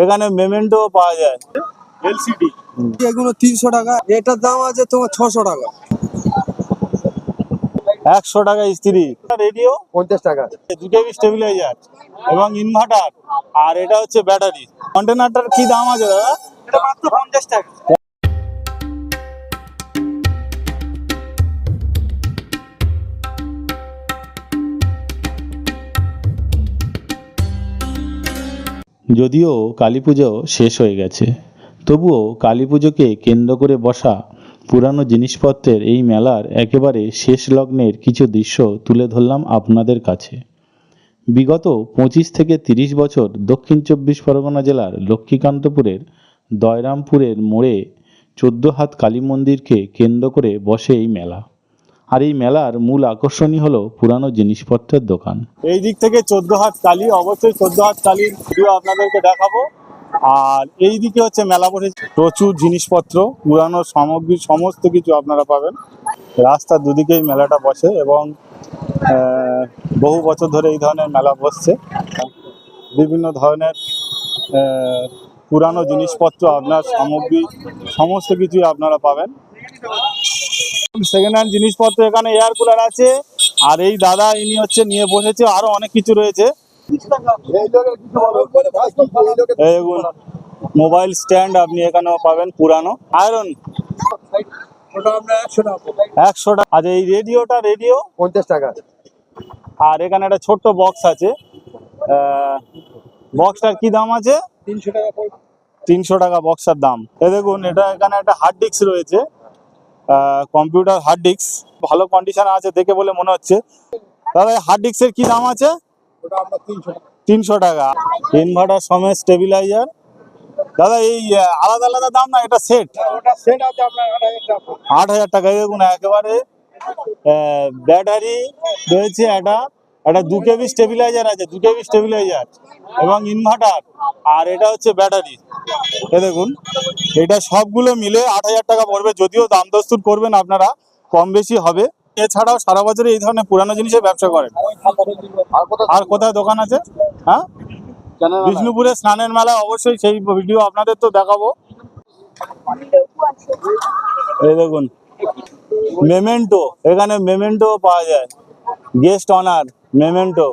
এখানে মেমেন্টো পাওয়া যায়। এলসিডি এগুলো তিনশো টাকা এটার দাম আছে তোমার ছশো টাকা। একশো টাকা স্ত্রী রেডিও। পঞ্চাশ টাকা। দুটো স্টেবিলাইজার এবং ইনভার্টার আর এটা হচ্ছে ব্যাটারি কন্টেনারটার কি দাম আছে দাদা? এটা মাত্র পঞ্চাশ টাকা। যদিও কালী পুজো শেষ হয়ে গেছে, তবুও কালী পুজোকে কেন্দ্র করে বসা পুরানো জিনিসপত্রের এই মেলার একেবারে শেষ লগ্নের কিছু দৃশ্য তুলে ধরলাম আপনাদের কাছে। বিগত পঁচিশ থেকে তিরিশ বছর দক্ষিণ চব্বিশ পরগনা জেলার লক্ষ্মীকান্তপুরের দয়রামপুরের মোড়ে চোদ্দ হাত কালী মন্দিরকে কেন্দ্র করে বসে এই মেলা। আর এই মেলার মূল আকর্ষণই হলো পুরানো জিনিসপত্রের দোকান। এই দিক থেকে চোদ্দ হাত কালী, অবশ্যই চোদ্দ হাত কালীর ভিডিও আপনাদেরকে দেখাবো। আর এই দিকে হচ্ছে মেলা বসেছে। প্রচুর জিনিসপত্র, পুরানো সামগ্রী, সমস্ত কিছু আপনারা পাবেন। রাস্তার দুদিকেই মেলাটা বসে এবং বহু বছর ধরে এই ধরনের মেলা বসছে। বিভিন্ন ধরনের পুরানো জিনিসপত্র, আপনার সামগ্রী, সমস্ত কিছুই আপনারা পাবেন। সেকেন্ড হ্যান্ড জিনিসপত্র এখানে এয়ার কুলার আছে। আর এই দাদা ইনি হচ্ছে নিয়ে বসেছে আরও অনেক কিছু রয়েছে। মোবাইল স্ট্যান্ড আপনি এখানেও পাবেন পুরানো। আয়রন একশো টাকা। আর এই রেডিওটা রেডিও পঞ্চাশ টাকা। আর এখানে একটা ছোট্ট বক্স আছে। বক্সটার কি দাম আছে? তিনশো টাকা। তিনশো টাকা বক্সের দাম। এ দেখুন এটা এখানে একটা হার্ড ডিস্ক রয়েছে। কম্পিউটার হার্ড ডিস্ক ভালো কন্ডিশন আছে দেখে বলে মনে হচ্ছে। দাদা হার্ড ডিস্কের কি দাম আছে? তিনশো টাকা। ইনভার্টার সমেত স্টেবিলাইজার দাদা এই আলাদা আলাদা দাম না এটা সেট আপনার আট হাজার টাকা। দেখুন একেবারে ব্যাটারি রয়েছে একটা। একটা দু কেবি স্টেবিলাইজার আছে, দু কেবি স্টেবিলাইজার এবং ইনভার্টার, আর এটা হচ্ছে ব্যাটারি। এ দেখুন, এটা সবগুলো মিলে আট হাজার টাকা পড়বে, যদিও দাম দস্তুর করবেন আপনারা, কম বেশি হবে। এছাড়াও সারা বছর এই ধরনের পুরানো জিনিসের ব্যবসা করেন। আর কোথায় দোকান আছে? হ্যাঁ? বিষ্ণুপুরে স্নানের মেলা, অবশ্যই সেই ভিডিও আপনাদের তো দেখাবো। এই দেখুন, মেমেন্টো, এখানে মেমেন্টো পাওয়া যায়, গেস্ট অনার। মেমেন্টো।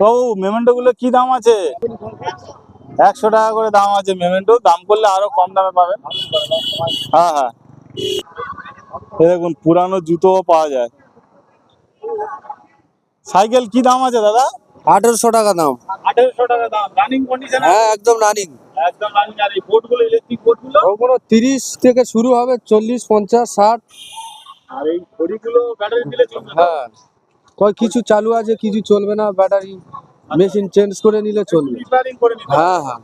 তো মেমেন্টো গুলো কি দাম আছে? একশো টাকা করে দাম আছে মেমেন্টো। দাম করলে আরও কম দামে পাবেন। হ্যাঁ হ্যাঁ। দেখুন পুরানো জুতোও পাওয়া যায়। সাইকেল কি দাম আছে দাদা? আঠেরোশো টাকা দাম। আঠেরোশো টাকা দাম। রানিং কন্ডিশন হ্যাঁ একদম রানিং একদম রানিং আর এই বোর্ডগুলো ইলেকট্রিক বোর্ডগুলো ওগুলো তিরিশ থেকে শুরু হবে চল্লিশ পঞ্চাশ ষাট। আর এই ঘড়িগুলো ব্যাটারি দিলে চলবে হ্যাঁ। কয় কিছু চালু আছে কিছু চলবে না ব্যাটারি মেশিন চেঞ্জ করে নিলে চলবে। হ্যাঁ হ্যাঁ।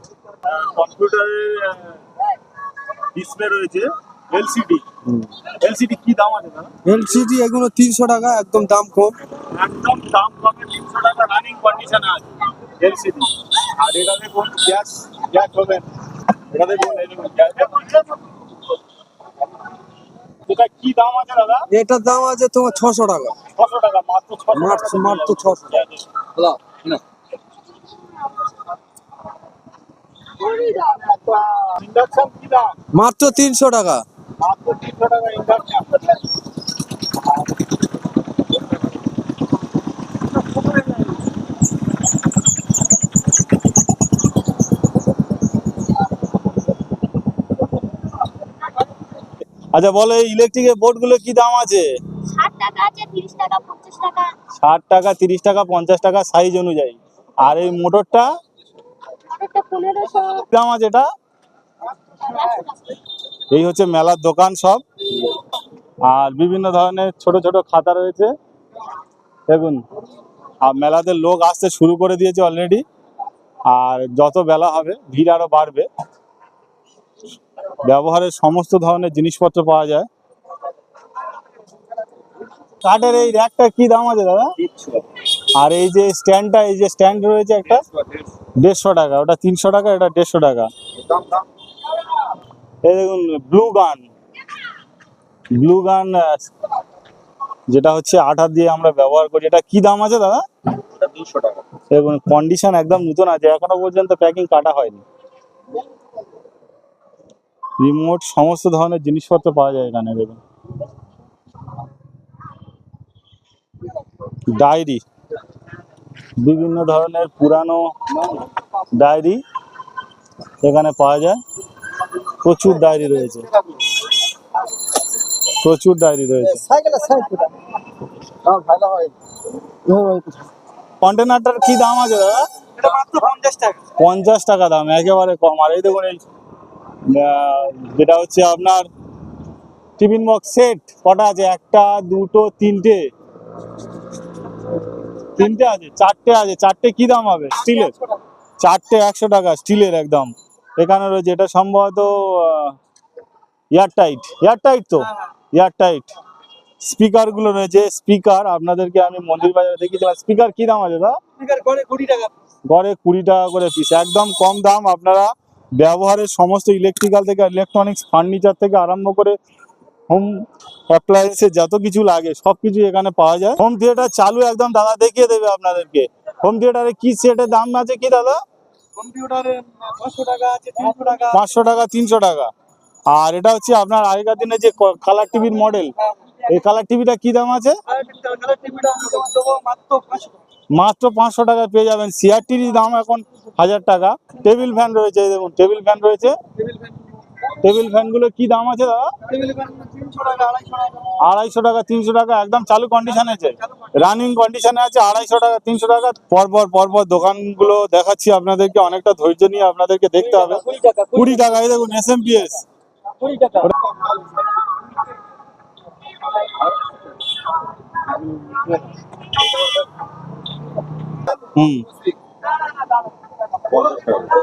কম্পিউটারের ডিসপ্লে রয়েছে এলসিডি এলসিডি কি দাম আছে এলসিডি এগুলো তিনশো টাকা একদম দাম কম। একদম দাম কমে তিনশো টাকা রানিং কন্ডিশনে আছে এলসিডি আর গ্যাস গ্যাস হবে এটা দেখুন গ্যাস এটা কি দাম আছে দাদা? এটার দাম আছে তোমার ছশো টাকা। ছশো টাকা মাত্র ছশো মাত্র মাত্র ছশো ইন্ডাকশন কি দাম? মাত্র তিনশো টাকা। মাত্র তিনশো টাকা ইন্ডাকশন আচ্ছা বলো ইলেকট্রিকের বোর্ডগুলো কি দাম আছে? ষাট টাকা আছে তিরিশ টাকা পঞ্চাশ টাকা। ষাট টাকা তিরিশ টাকা পঞ্চাশ টাকা সাইজ অনুযায়ী। আর এই মোটরটা? দাম আছে এটা? এই হচ্ছে মেলার দোকান সব। আর বিভিন্ন ধরনের ছোট ছোট খাতা রয়েছে। দেখুন আর মেলাতে লোক আসতে শুরু করে দিয়েছে অলরেডি আর যত বেলা হবে ভিড় আরও বাড়বে। ব্যবহারের সমস্ত ধরনের জিনিসপত্র পাওয়া যায়। কাঠের এই র্যাকটা কি দাম আছে দাদা? আর এই যে স্ট্যান্ডটা এই যে স্ট্যান্ড রয়েছে একটা দেড়শো টাকা। ওটা তিনশো টাকা এটা দেড়শো টাকা। এই দেখুন ব্লু গান ব্লু গান যেটা হচ্ছে আঠা দিয়ে আমরা ব্যবহার করি। এটা কি দাম আছে দাদা? দেখুন কন্ডিশন একদম নতুন আছে। এখনও পর্যন্ত প্যাকিং কাটা হয়নি। রিমোট সমস্ত ধরনের জিনিসপত্র পাওয়া যায় এখানে দেখুন ডায়েরি বিভিন্ন ধরনের পুরানো ডায়েরি এখানে পাওয়া যায়। প্রচুর ডায়েরি রয়েছে। প্রচুর ডায়েরি রয়েছে। কন্টেনারটার কি দাম আছে দাদা? পঞ্চাশ টাকা দাম একেবারে কম। আর এই দেখুন এই যেটা হচ্ছে আপনার টিফিন বক্স সেট কটা আছে? একটা দুটো তিনটে। তিনটে আছে? চারটে আছে? চারটে কি দাম হবে? স্টিলের। চারটে একশো টাকা স্টিলের একদম। এখানে রয়েছে এটা সম্ভবত এয়ার টাইট এয়ার টাইট তো? এয়ার টাইট স্পিকারগুলো রয়েছে স্পিকার। আপনাদেরকে আমি মন্দির বাজারে দেখিয়েছিলাম। স্পিকার কি দাম আছে দাদা? গড়ে কুড়ি টাকা করে পিস একদম কম দাম আপনারা ব্যবহারের সমস্ত ইলেকট্রিক্যাল থেকে ইলেকট্রনিক্স ফার্নিচার থেকে আরম্ভ করে হোম অ্যাপ্লায়েন্সের যত কিছু লাগে সব কিছু এখানে পাওয়া যায়। হোম থিয়েটার চালু একদম দাদা দেখিয়ে দেবে আপনাদেরকে। হোম থিয়েটারে কি সেটের দাম আছে কি দাদা? পাঁচশো টাকা তিনশো টাকা আর এটা হচ্ছে আপনার আগেকার দিনে যে কালার টিভির মডেল এই কালার টিভিটা কি দাম আছে? মাত্র পাঁচশো টাকায় পেয়ে যাবেন সিআরটির দাম এখন হাজার টাকা। টেবিল ফ্যান রয়েছে দেখুন টেবিল ফ্যান রয়েছে। টেবিল ফ্যান টেবিল ফ্যানগুলো কি দাম আছে দাদা? টাকা আড়াইশো টাকা তিনশো টাকা একদম চালু কন্ডিশনে আছে। রানিং কন্ডিশনে আছে আড়াইশো টাকা তিনশো টাকা। পরপর পরপর দোকানগুলো দেখাচ্ছি আপনাদেরকে অনেকটা ধৈর্য নিয়ে আপনাদেরকে দেখতে হবে। কুড়ি টাকা এই দেখুন এস এম পি এস টাকা। হুম।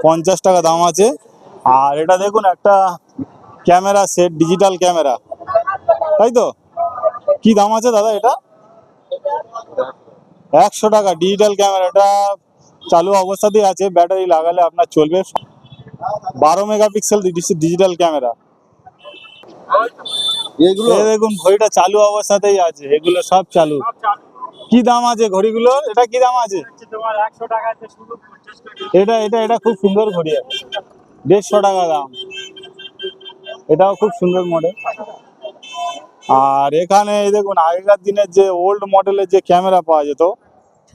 পঞ্চাশ টাকা দাম আছে। আর এটা দেখুন একটা ক্যামেরা সেট ডিজিটাল ক্যামেরা। তাই তো? কি দাম আছে দাদা এটা? একশো টাকা ডিজিটাল ক্যামেরা। এটা চালু অবস্থাতেই আছে ব্যাটারি লাগালে আপনার চলবে। বারো মেগাপিক্সেল ডিজিটাল ক্যামেরা। এগুলো? দেখুন ঘড়িটা চালু অবস্থাতেই আছে এগুলো সব চালু। কি দাম আছে ঘড়িগুলো? এটা কি দাম আছে? এটা এটা এটা খুব সুন্দর ঘড়ি আছে। দেড়শো টাকা দাম। এটাও খুব সুন্দর মডেল আর এখানে দেখুন, আগেকার দিনের যে ওল্ড মডেলের যে ক্যামেরা পাওয়া যেত,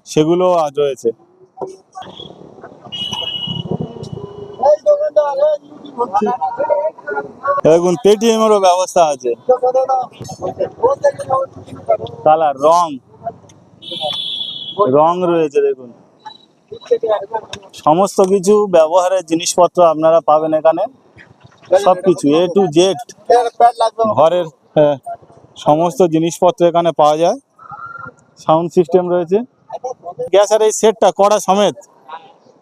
সেগুলো আজ রয়েছে। দেখুন পেটিএম এরও ব্যবস্থা আছে। কালার রং। রং রয়েছে, দেখুন। সমস্ত কিছু ব্যবহারের জিনিসপত্র আপনারা পাবেন এখানে। সবকিছু এ টু জেড ঘরের সমস্ত জিনিসপত্র এখানে পাওয়া যায়। সাউন্ড সিস্টেম রয়েছে। গ্যাসের এই সেটটা কড়া সমেত।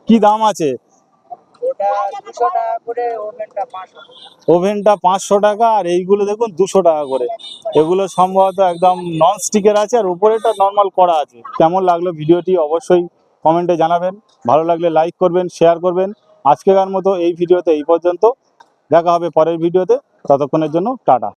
কি দাম আছে ওটা দুশো টাকা করে ওভেনটা পাঁচশো ওভেনটা পাঁচশো টাকা। আর এইগুলো দেখুন দুশো টাকা করে। এগুলো সম্ভবত একদম নন স্টিকের আছে আর উপরেটা নর্মাল করা আছে। কেমন লাগল ভিডিওটি অবশ্যই কমেন্টে জানাবেন। ভালো লাগলে লাইক করবেন শেয়ার করবেন। আজকেকার মতো এই ভিডিওতে এই পর্যন্ত। দেখা হবে পরের ভিডিওতে। ততক্ষণের জন্য টাটা।